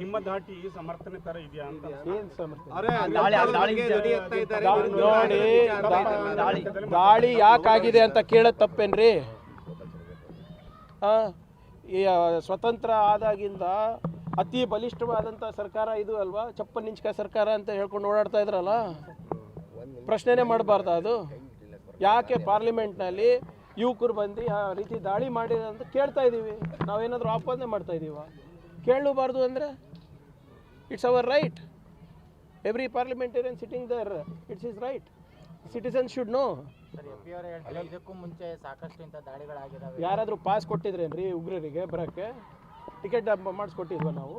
ನಿಮ್ಮ ದಾಟಿ ಸಮರ್ಥನೆ ತರ ಇದೆಯಾ ಅಂತ. ದಾಳಿ ನೋಡಿ ಯಾಕಾಗಿದೆ ಅಂತ ಕೇಳೋದು ತಪ್ಪೇನ್ರಿ? ಈ ಸ್ವತಂತ್ರ ಆದಾಗಿಂದ ಅತಿ ಬಲಿಷ್ಠವಾದಂಥ ಸರ್ಕಾರ ಇದು ಅಲ್ವಾ? ಚಪ್ಪನಿಂಚಕ ಸರ್ಕಾರ ಅಂತ ಹೇಳ್ಕೊಂಡು ಓಡಾಡ್ತಾ ಇದ್ರಲ್ಲ? ಪ್ರಶ್ನೆನೇ ಮಾಡಬಾರ್ದ ಅದು? ಯಾಕೆ ಪಾರ್ಲಿಮೆಂಟ್ನಲ್ಲಿ ಯುವಕರು ಬಂದು ಆ ರೀತಿ ದಾಳಿ ಮಾಡಿದ ಅಂತ ಕೇಳ್ತಾ ಇದ್ದೀವಿ. ನಾವೇನಾದರೂ ಆಪಾದನೆ ಮಾಡ್ತಾ ಇದ್ದೀವ ಕೇಳಬಾರ್ದು ಅಂದರೆ it's our right every parliamentarian sitting there it's is right citizen should know ಇದಕ್ಕೂ ಮುಂಚೆ ಸಾಕಷ್ಟು ಇಂಥ ದಾಳಿಗಳಾಗಿದ್ದಾವೆ ಯಾರಾದರೂ ಪಾಸ್ ಕೊಟ್ಟಿದ್ರೇನ್ರಿ ಉಗ್ರರಿಗೆ ಬರೋಕ್ಕೆ? ಟಿಕೆಟ್ ಮಾಡಿಸ್ಕೊಟ್ಟಿದ್ವ ನಾವು?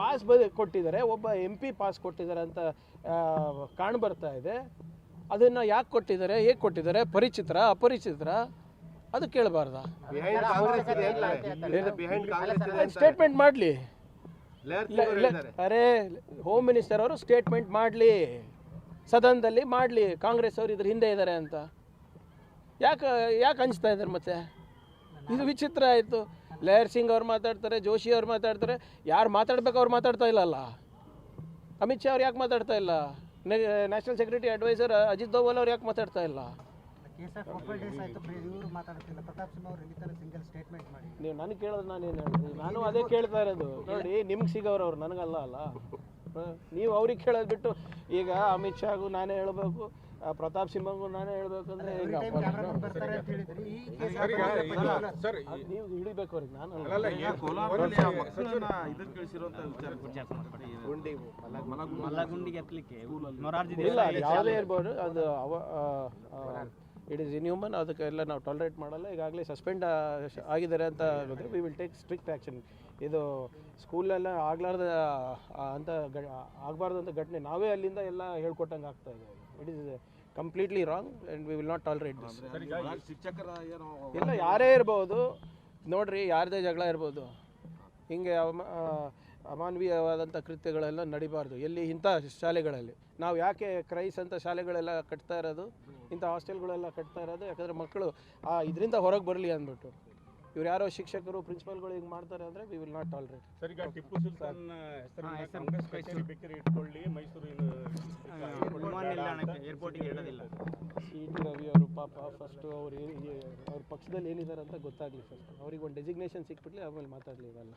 ಪಾಸ್ ಬ ಕೊಟ್ಟಿದ್ದಾರೆ ಒಬ್ಬ ಎಂ ಪಿ ಪಾಸ್ ಕೊಟ್ಟಿದ್ದಾರೆ ಅಂತ ಕಾಣ್ ಬರ್ತಾ ಇದೆ. ಅದನ್ನು ಯಾಕೆ ಕೊಟ್ಟಿದ್ದಾರೆ ಹೇಗೆ ಕೊಟ್ಟಿದ್ದಾರೆ ಪರಿಚಿತರ ಅಪರಿಚಿತರ ಅದು ಕೇಳಬಾರ್ದ? ಸ್ಟೇಟ್ಮೆಂಟ್ ಮಾಡಲಿ. ಅರೆ ಹೋಮ್ ಮಿನಿಸ್ಟರ್ ಅವರು ಸ್ಟೇಟ್ಮೆಂಟ್ ಮಾಡಲಿ. ಸದನದಲ್ಲಿ ಮಾಡಲಿ. ಕಾಂಗ್ರೆಸ್ ಅವರು ಇದ್ರ ಹಿಂದೆ ಇದ್ದಾರೆ ಅಂತ. ಯಾಕೆ ಯಾಕೆ ಹಂಚ್ತಾ ಇದ್ದಾರೆ ಮತ್ತೆ? ಇದು ವಿಚಿತ್ರ ಆಯಿತು. ಲಯರ್ ಸಿಂಗ್ ಅವ್ರು ಮಾತಾಡ್ತಾರೆ ಜೋಶಿ ಅವ್ರು ಮಾತಾಡ್ತಾರೆ. ಯಾರು ಮಾತಾಡ್ಬೇಕು ಅವ್ರು ಮಾತಾಡ್ತಾ ಇಲ್ಲಲ್ಲ? ಅಮಿತ್ ಶಾ ಅವ್ರು ಯಾಕೆ ಮಾತಾಡ್ತಾ ಇಲ್ಲ? National security adviser Ajit Doval ಅವ್ರು ಯಾಕೆ ಮಾತಾಡ್ತಾ ಇಲ್ಲ? ನೀವು ನನಗೆ ಕೇಳೋದು ನಾನು ಏನು ಹೇಳಿದ್ರಿ ನಾನು ಅದೇ ಕೇಳ್ತಾ ಇರೋದು. ನೋಡಿ ನಿಮ್ಗೆ ಸಿಗೋರು ಅವ್ರು ನನಗಲ್ಲ ಅಲ್ಲ? ನೀವು ಅವ್ರಿಗೆ ಕೇಳೋದು ಬಿಟ್ಟು ಈಗ ಅಮಿತ್ ಶಾಗೂ ನಾನೇ ಹೇಳಬೇಕು. ಪ್ರತಾಪ್ ಸಿಂಹಗೂ ನಾನೇ ಹೇಳ್ಬೇಕಂದ್ರೆ ಹೆಂಗಪ್ಪ ನಾನು? ಬರ್ತಾರೆ ಅಂತ ಹೇಳಿದ್ರಿ ಈ ಕೇಸ್ ಸರ್ ಅದ್ ನೀವು ಹಿಡಿಬೇಕು ಅವ್ರಿಗೆ ನಾನು ಇಲ್ಲ ಯಾವುದೇ ಇರ್ಬೋದು ಅದು ಅವ ಇಟ್ ಇಸ್ ಇನ್ಹ್ಯೂಮನ್ ಅದಕ್ಕೆಲ್ಲ ನಾವು ಟಾಲರೇಟ್ ಮಾಡಲ್ಲ. ಈಗಾಗಲೇ ಸಸ್ಪೆಂಡ್ ಆಗಿದ್ದಾರೆ ಅಂತ ಹೇಳಿದ್ರೆ we will take strict action ಇದು ಸ್ಕೂಲೆಲ್ಲ ಆಗ್ಲಾರ್ದ ಅಂತ ಗ ಆಗಬಾರ್ದು ಅಂತ ಘಟನೆ ನಾವೇ ಅಲ್ಲಿಂದ ಎಲ್ಲ ಹೇಳ್ಕೊಟ್ಟಂಗೆ ಆಗ್ತಾ ಇದೆ. It is completely wrong and we will not tolerate this ಇಲ್ಲ ಯಾರೇ ಇರ್ಬೋದು ನೋಡ್ರಿ ಯಾರದೇ ಜಗಳ ಇರ್ಬೋದು ಹಿಂಗೆ ಅಮಾನವೀಯವಾದಂಥ ಕೃತ್ಯಗಳೆಲ್ಲ ನಡಿಬಾರ್ದು. ಎಲ್ಲಿ ಇಂಥ ಶಾಲೆಗಳಲ್ಲಿ. ನಾವು ಯಾಕೆ ಕ್ರೈಸ್ ಅಂತ ಶಾಲೆಗಳೆಲ್ಲ ಕಟ್ತಾ ಇರೋದು ಇಂಥ ಹಾಸ್ಟೆಲ್ಗಳೆಲ್ಲ ಕಟ್ತಾ ಇರೋದು ಯಾಕಂದರೆ ಮಕ್ಕಳು ಆ ಇದರಿಂದ ಹೊರಗೆ ಬರಲಿ ಅಂದ್ಬಿಟ್ಟು. ಇವ್ರು ಯಾರೋ ಶಿಕ್ಷಕರು ಪ್ರಿನ್ಸಿಪಲ್ಗಳು ಹಿಂಗೆ ಮಾಡ್ತಾರೆ ಅಂದರೆ ವಿ ವಿಲ್ ನಾಟ್ ಟಾಲರೇಟ್ ಸರಿ ಟಿಪ್ಪು ಸುಲ್ತಾನ್ ಹೆಸರು ಕಾಂಗ್ರೆಸ್ ಕಚೇರಿ ಬೇಕಾದ್ರೆ ಇಟ್ಕೊಳ್ಳಿ ಮೈಸೂರಿನ ನಿಲ್ದಾಣಕ್ಕೆ ಏರ್ಪೋರ್ಟಿಗೆ ಇಡೋದಿಲ್ಲ. ಸಿ ರವಿ ಅವರು ಪಾಪ ಫಸ್ಟು ಅವ್ರು ಏನು ಅವ್ರ ಪಕ್ಷದಲ್ಲಿ ಏನಿದ್ದಾರೆ ಅಂತ ಗೊತ್ತಾಗಲಿ ಫಸ್ಟ್ ಅವ್ರಿಗೆ ಒಂದು ಡೆಸಿಗ್ನೇಷನ್ ಸಿಕ್ಬಿಟ್ಲಿ ಆಮೇಲೆ ಮಾತಾಡಲಿ ಇವೆಲ್ಲ